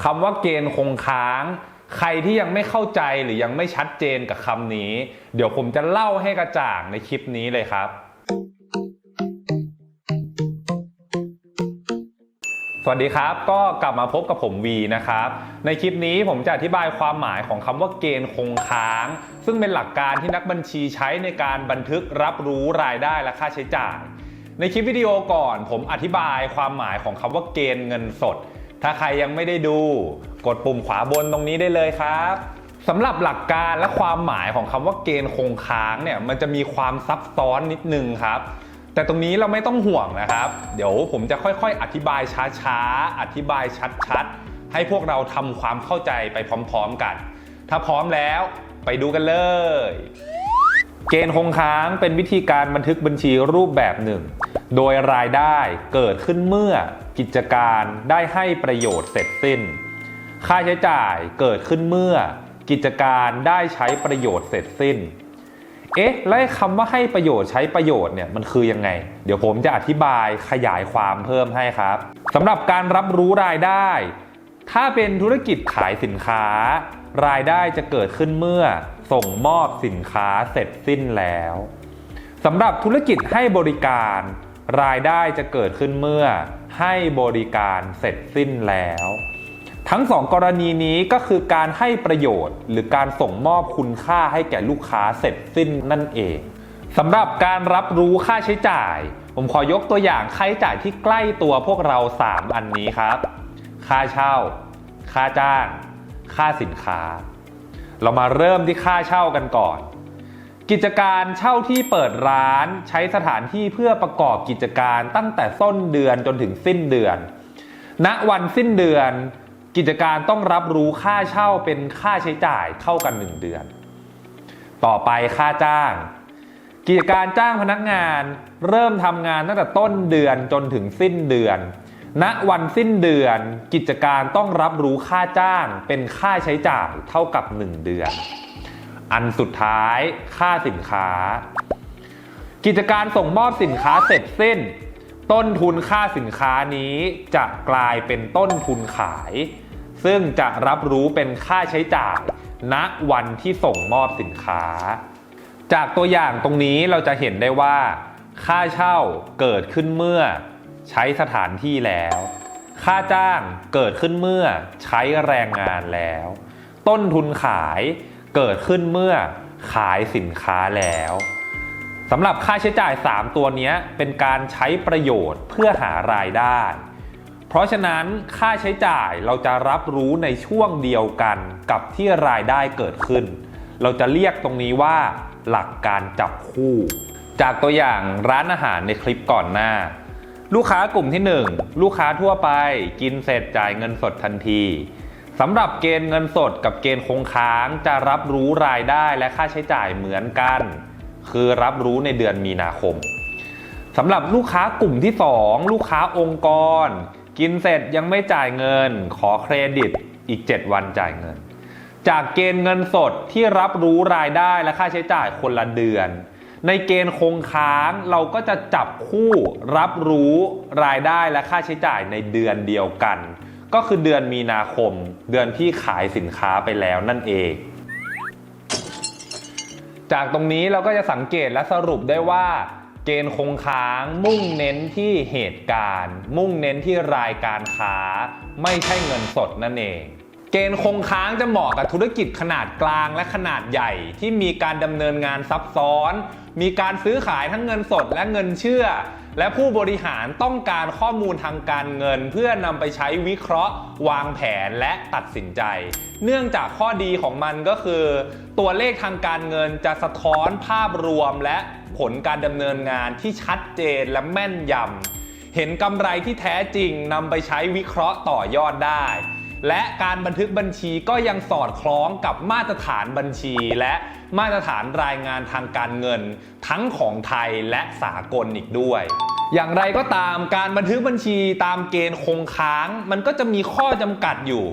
คำว่าเกณฑ์คงค้าง ใครที่ยังไม่เข้าใจหรือยังไม่ชัดเจนกับคำนี้ เดี๋ยวผมจะเล่าให้กระจ่างในคลิปนี้เลยครับ สวัสดีครับก็กลับมาพบกับผมวีนะครับ ในคลิปนี้ผมจะอธิบายความหมายของคำว่าเกณฑ์คงค้าง ซึ่งเป็นหลักการที่นักบัญชีใช้ในการบันทึกรับรู้รายได้และค่าใช้จ่ายในคลิปวิดีโอก่อนผมอธิบายความหมายของคำว่าเกณฑ์เงินสด ถ้าใครยังไม่ได้ดู กดปุ่มขวาบนตรงนี้ได้เลยครับสำหรับหลักการและความหมายของคำว่าเกณฑ์คงค้างเนี่ยมันจะมีความซับซ้อนนิดนึงครับ แต่ตรงนี้เราไม่ต้องห่วงนะครับ เดี๋ยวผมจะค่อยๆ อธิบายช้าๆ อธิบายชัดๆ ให้พวกเราทำความเข้าใจไปพร้อมๆกัน ถ้าพร้อมแล้วไปดูกันเลย เกณฑ์คงค้างเป็นวิธีการบันทึกบัญชีรูปแบบหนึ่ง โดยรายได้เกิดขึ้นเมื่อ กิจการได้ให้ประโยชน์เสร็จสิ้น ค่าใช้จ่ายเกิดขึ้นเมื่อ กิจการได้ใช้ประโยชน์เสร็จสิ้น เอ๊ะแล้วคำว่าให้ประโยชน์ใช้ประโยชน์เนี่ยมันคือยังไง เดี๋ยวผมจะอธิบายขยายความเพิ่มให้ครับสำหรับการรับรู้รายได้ ถ้าเป็นธุรกิจขายสินค้า รายได้จะเกิดขึ้นเมื่อ ส่งมอบสินค้าเสร็จสิ้นแล้วสำหรับธุรกิจให้บริการ รายได้จะเกิดขึ้นเมื่อให้บริการเสร็จสิ้นแล้ว ทั้งสองกรณีนี้ก็คือการให้ประโยชน์ หรือการส่งมอบคุณค่าให้แก่ลูกค้าเสร็จสิ้นนั่นเองสำหรับการรับรู้ค่าใช้จ่าย ผมขอยกตัวอย่างค่าใช้จ่ายที่ใกล้ตัวพวกเรา 3 อันนี้ครับ ค่าเช่า ค่าจ้าง ค่าสินค้า เรามาเริ่มที่ค่าเช่ากันก่อน กิจการเช่าที่เปิดร้านใช้สถานที่เพื่อประกอบกิจการตั้งแต่ต้นเดือนจนถึงสิ้นเดือน ณวันสิ้นเดือน กิจการต้องรับรู้ค่าเช่าเป็นค่าใช้จ่ายเท่ากัน 1 เดือน ต่อไปค่าจ้าง กิจการจ้างพนักงานเริ่มทำงานตั้งแต่ต้นเดือนจนถึงสิ้นเดือน ณวันสิ้นเดือน กิจการต้องรับรู้ค่าจ้างเป็นค่าใช้จ่ายเท่ากับ 1 เดือน อันสุดท้ายค่าสินค้า กิจการส่งมอบสินค้าเสร็จสิ้น ต้นทุนค่าสินค้านี้จะกลายเป็นต้นทุนขาย ซึ่งจะรับรู้เป็นค่าใช้จ่ายณวันที่ส่งมอบสินค้า จากตัวอย่างตรงนี้เราจะเห็นได้ว่า ค่าเช่าเกิดขึ้นเมื่อ ใช้สถานที่แล้ว ค่าจ้างเกิดขึ้นเมื่อ ใช้แรงงานแล้ว ต้นทุนขาย เกิดขึ้นเมื่อขายสินค้าแล้วสำหรับค่าใช้จ่าย 3 ตัวนี้เป็นการใช้ประโยชน์เพื่อหารายได้ เพราะฉะนั้นค่าใช้จ่ายเราจะรับรู้ในช่วงเดียวกันกับที่รายได้เกิดขึ้น เราจะเรียกตรงนี้ว่า หลักการจับคู่ จากตัวอย่างร้านอาหารในคลิปก่อนหน้า ลูกค้ากลุ่มที่ 1 ลูกค้าทั่วไป กินเสร็จจ่ายเงินสดทันที สำหรับเกณฑ์เงินสดกับเกณฑ์คงค้างจะรับรู้รายได้และค่าใช้จ่ายเหมือนกัน คือรับรู้ในเดือนมีนาคมสำหรับลูกค้ากลุ่มที่ 2 ลูกค้าองค์กร กินเสร็จยังไม่จ่ายเงิน ขอเครดิตอีก 7 วันจ่ายเงิน จากเกณฑ์เงินสดที่รับรู้รายได้และค่าใช้จ่ายคนละเดือน ในเกณฑ์คงค้างเราก็จะจับคู่รับรู้รายได้และค่าใช้จ่ายในเดือนเดียวกัน ก็คือเดือนมีนาคม เดือนที่ขายสินค้าไปแล้วนั่นเอง จากตรงนี้เราก็จะสังเกตและสรุปได้ว่า เกณฑ์คงค้างมุ่งเน้นที่เหตุการณ์ มุ่งเน้นที่รายการค้า ไม่ใช่เงินสดนั่นเอง เกณฑ์คงค้างจะเหมาะกับธุรกิจขนาดกลางและขนาดใหญ่ ที่มีการดำเนินงานซับซ้อน มีการซื้อขายทั้งเงินสดและเงินเชื่อ และผู้บริหารต้องการข้อมูลทางการเงิน เพื่อนำไปใช้วิเคราะห์ วางแผนและตัดสินใจ เนื่องจากข้อดีของมันก็คือ ตัวเลขทางการเงินจะสะท้อนภาพรวมและผลการดำเนินงานที่ชัดเจนและแม่นยำเห็นกำไรที่แท้จริงนำไปใช้วิเคราะห์ต่อยอดได้ และการบันทึกบัญชีก็ยังสอดคล้องกับมาตรฐานบัญชี และมาตรฐานรายงานทางการเงิน ทั้งของไทยและสากลอีกด้วยอย่างไรก็ตามการบันทึกบัญชีตามเกณฑ์คงค้าง มันก็จะมีข้อจำกัดอยู่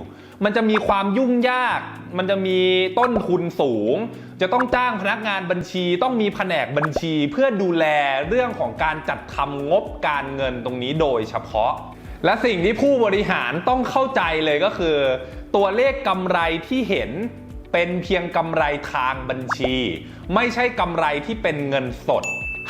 มันจะมีความยุ่งยาก มันจะมีต้นทุนสูง จะต้องจ้างพนักงานบัญชี ต้องมีแผนกบัญชีเพื่อดูแลเรื่องของการจัดทำงบการเงินตรงนี้โดยเฉพาะ และสิ่งที่ผู้บริหารต้องเข้าใจเลยก็คือ ตัวเลขกำไรที่เห็นเป็นเพียงกำไรทางบัญชี ไม่ใช่กำไรที่เป็นเงินสด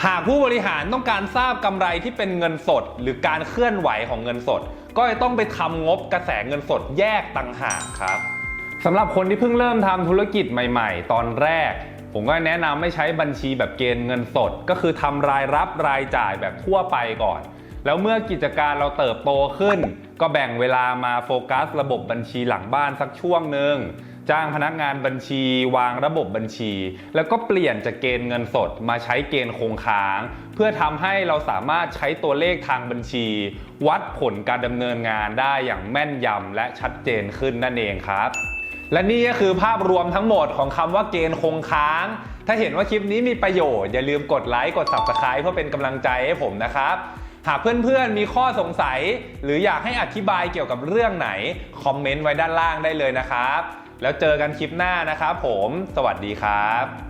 หากผู้บริหารต้องการทราบกำไรที่เป็นเงินสด หรือการเคลื่อนไหวของเงินสด ก็จะต้องไปทำงบกระแสเงินสดแยกต่างหากครับสำหรับคนที่เพิ่งเริ่มทำธุรกิจใหม่ๆ ตอนแรก ผมก็แนะนำไม่ใช้บัญชีแบบเกณฑ์เงินสด ก็คือทำรายรับรายจ่ายแบบทั่วไปก่อน แล้วเมื่อกิจการเราเติบโตขึ้น ก็แบ่งเวลามาโฟกัส ระบบบัญชีหลังบ้านสักช่วงหนึ่งจ้างพนักงานบัญชี วางระบบบัญชี แล้วก็เปลี่ยนจากเกณฑ์เงินสดมาใช้เกณฑ์คงค้าง เพื่อทำให้เราสามารถใช้ตัวเลขทางบัญชี วัดผลการดำเนินงานได้อย่างแม่นยำและชัดเจนขึ้นนั่นเองครับ และนี่ก็คือภาพรวมทั้งหมดของคำว่าเกณฑ์คงค้าง ถ้าเห็นว่าคลิปนี้มีประโยชน์อย่าลืมกดไลค์กด Subscribe เพื่อเป็นกำลังใจให้ผมนะครับ หากเพื่อนๆมีข้อสงสัย หรืออยากให้อธิบายเกี่ยวกับเรื่องไหน คอมเมนต์ไว้ด้านล่างได้เลยนะครับ แล้วเจอกันคลิปหน้านะครับผม สวัสดีครับ